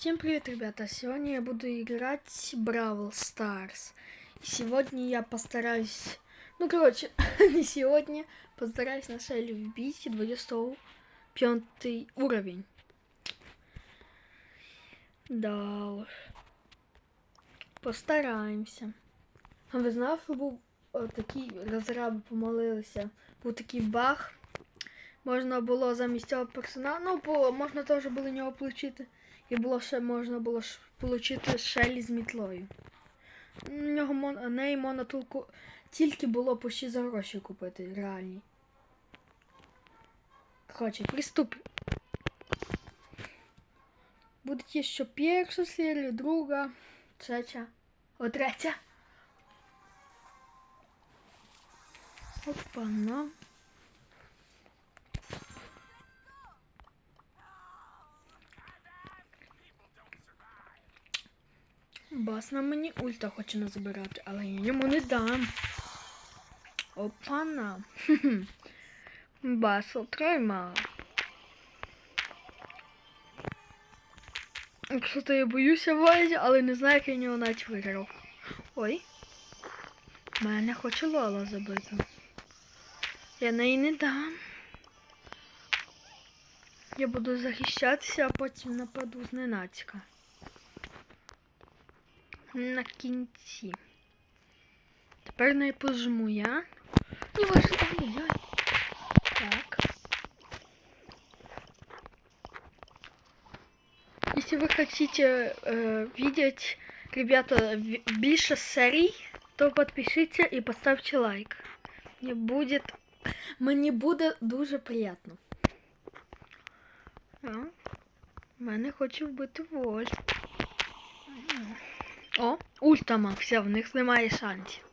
Всем привет, ребята! Сегодня я буду играть Бравл Старс. Сегодня я постараюсь... Ну, короче, не сегодня. Постараюсь на шеле вбить 205 уровень. Да уж. Постараємося. А ви знали, що був о, такий розраби помолилися? Був такий баг. Можна було замість цього ну, бо можна теж було нього отримати. І було ще можна було отримати шелі з мітлою. У нього мон, неї можна тільки, було почти за гроші купити, реальні. Короче, приступ. Буде що перша серія, друга, третя, о, третя. Опа, на. Бас на мені ульта хоче назбирати, але я йому не дам. Опана. Бас отримав. Якщо то я боюся Вайзі, але не знаю, як я нього навіть виграв. Ой. Мене хоче Лола забити. Я неї не дам. Я буду захищатися, а потім нападу зненацька. На кінці. Тепер не пожму я. Не вийшло. Ай-яй. Так. Если вы хотите э, видеть, ребята, в- больше серий, то подпишите и поставьте лайк. Мне будет... Мені буде дуже приємно. А? Мене хоче вбити вольт. О, ультама, все, в них немає шансів.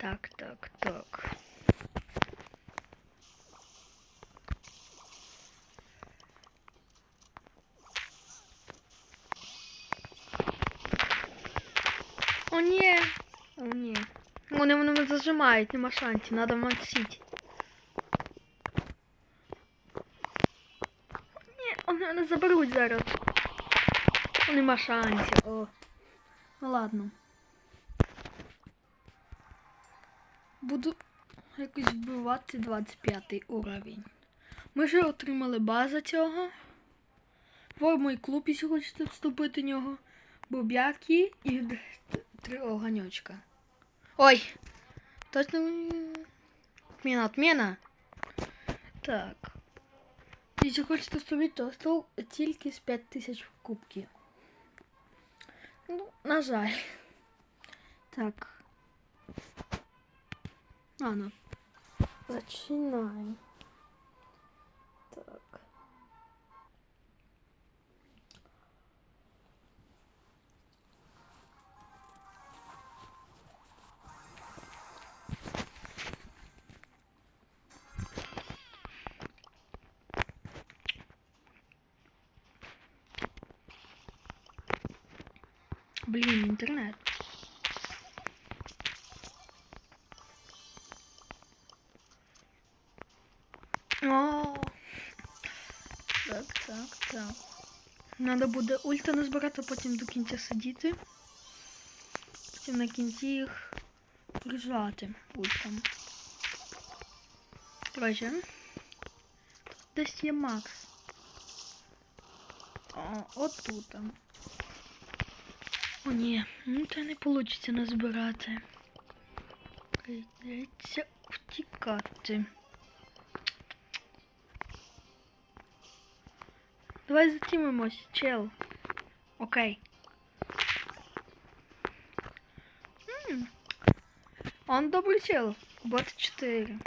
Так, так, так. О, ні. О, ні. Вони мене зажимають, нема шансів, треба мансити. Ні, вони мене зараз. Нема шансів. О. Ну ладно. Буду якось вбивати 25 уровень. Ми вже отримали базу цього. В мій клуб, якщо хочете вступити в нього. Буб'яки і три оганьочка. Ой! Точно. Отмена, отмена. Так. Якщо хочете вступити, то стол тільки з 5000 кубків. Ну, на жаль. Так. Ладно. Починаємо. Блін, інтернет. О, так, так, так. Надо буде ульта назбирати, потім до кінця сидіти. Потім на кінці їх прижати ультом. Короче. Десь є Макс. О, от тут. там. О, ні, ну це не вийде назбирати. Прийдеться втікати. Давай затімимось, чел. Окей. М, Он добрий чел. Бот 4.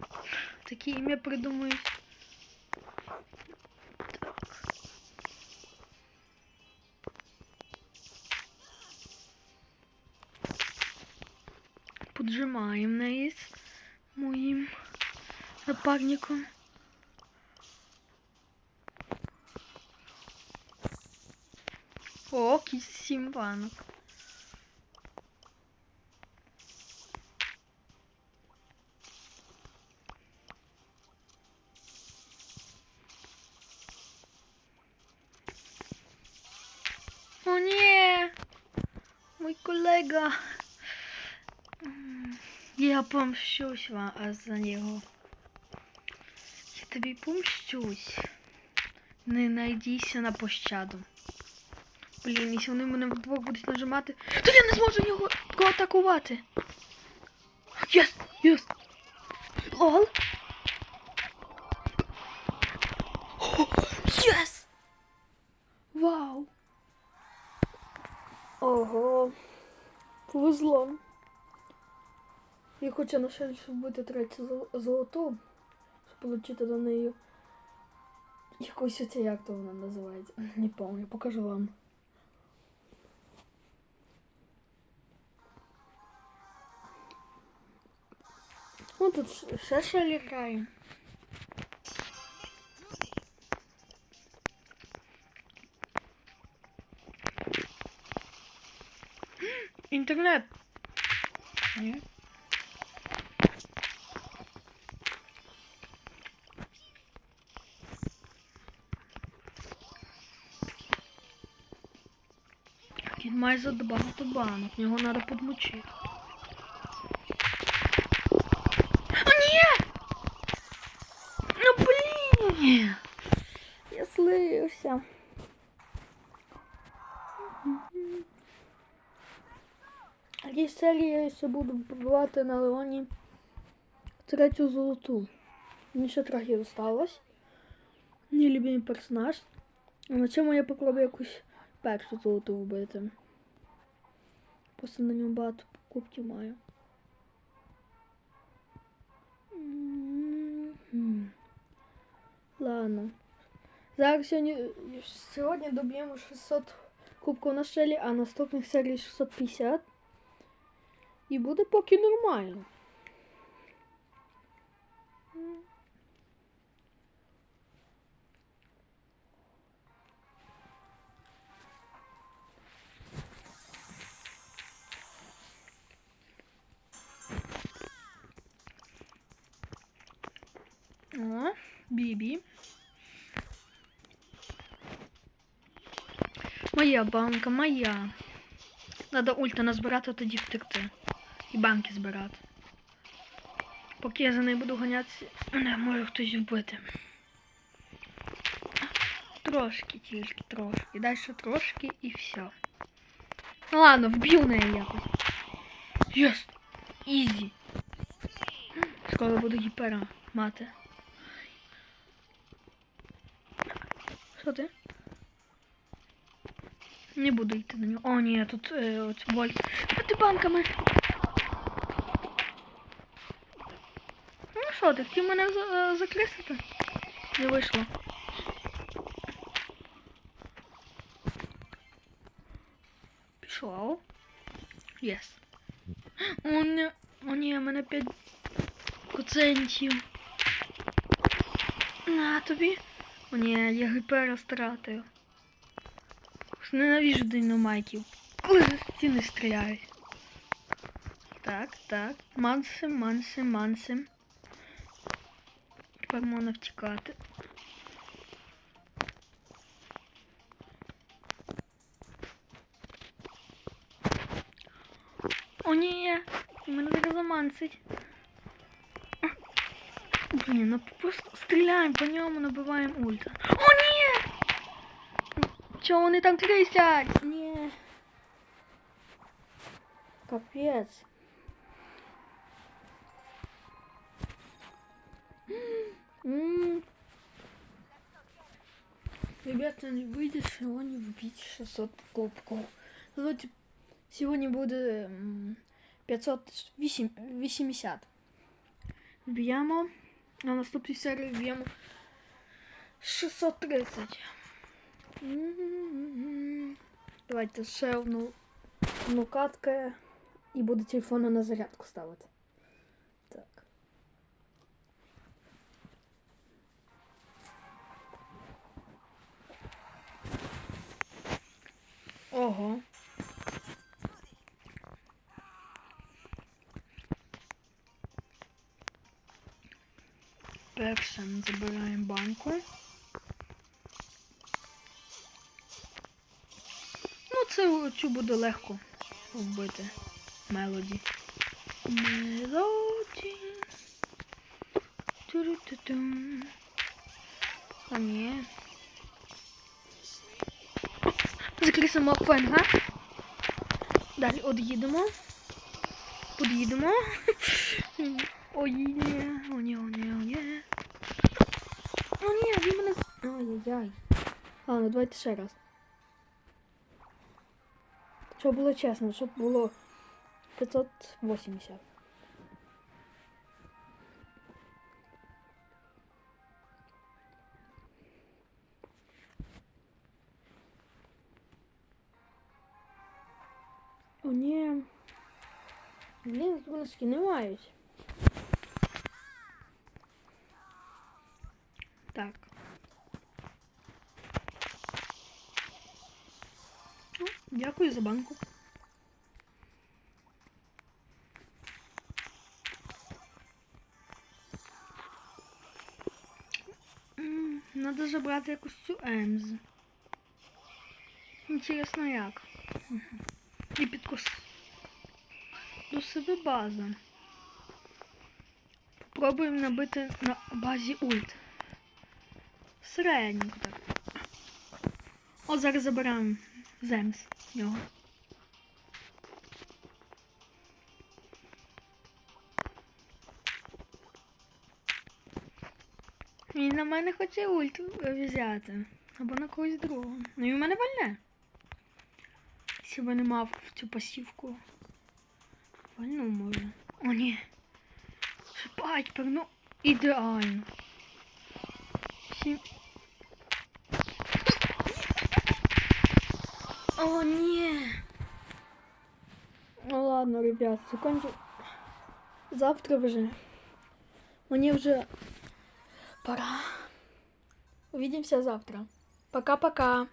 Такі ім'я придумують. поджимаем на из моим напарником. О, кисим банок. О, не! Мой коллега. Я помщусь вам за нього. Я тобі помщусь. Не найдійся на пощаду. Блін, якщо вони мене вдвох будуть нажимати, то я не зможу його атакувати. Єс! Єс! Лол! Єс! Вау! Ого! Повезло. Я хочу на щоб бути третє зол- золото, щоб отримати до неї якусь оце, як то вона називається. Не пам'ятаю, покажу вам. Ну тут ще ще грає. Інтернет. Ні. За багато банок, його треба подмочити. О, ні! Ну блін! Я слився. В цій серії я ще буду пробувати на Леоні третю золоту. Мені ще трохи осталось. Мій любимий персонаж. На чому я попробую якусь першу золоту вбити. Просто на ньому багато покупки маю. Ладно. Зараз сьогодні, сьогодні доб'ємо 600 кубків на шелі, а наступних серій 650. І буде поки нормально. О, Бібі. Моя банка, моя. Надо ульта назбирати, тоді втекти. І банки збирати. Поки я за нею буду ганятися, мене може хтось вбити. Трошки тільки, трошки. Далі трошки і все. Ну ладно, вб'ю неї якось. Єс! Ізі. Скоро буду гіпера мати. Ти? Не буду йти на нього. О, ні, тут е, от вольт. Що ти банками? Ну що, ти хотів мене е, закрисити? Не вийшло. Пішов. Єс. О, ні, о, ні, мене 5 коцентів. На тобі. О, ні, я гіпера стратив. Ненавіжу динамайків. Коли за стіни стріляють. Так, так. Мансим, мансим, мансим. Тепер можна втікати. О, ні! Мене зараз замансить. А, Блін, ну просто стріляємо по ньому, набиваємо ульта. О, ні! Чого вони там трісять? Ні. Капець. М. Ребята, не выйдет сегодня вбить 600 кубков. Давайте сегодня буде м, 580. Вб'ємо. На наступній серії вб'ємо 630. Давайте ще одну, одну катку і буду телефон на зарядку ставити. Так. Ого. Першим забираємо банку. Ну, це цю буде легко вбити. Мелоді. Мелоді. Ту-ру-ту-тум. А ні. Закрий самого фенга. Далі од'їдемо. Под'їдемо. Ой, ні, о ні, о ні, о ні. О ні, він мене... Ай-яй-яй. Ладно, давайте ще раз. Щоб було чесно, щоб було 580. О, ні. Блін, тут не мають. Так. Ну, дякую за банку. Надо забрати якусь цю Емз. Інтересно як. І підкос. До себе база. Попробуємо набити на базі ульт. Середненько так. О, зараз забираємо в нього. Він на мене хоче ульт взяти. Або на когось другого. Ну і в мене вальне. Якщо б не мав цю пасівку. Вальну може. О, ні. Шипать, ну ідеально. Сім... О, ні. Ну ладно, ребят, закончу. Завтра вже. Мені вже пора. Увидимся завтра. Пока-пока.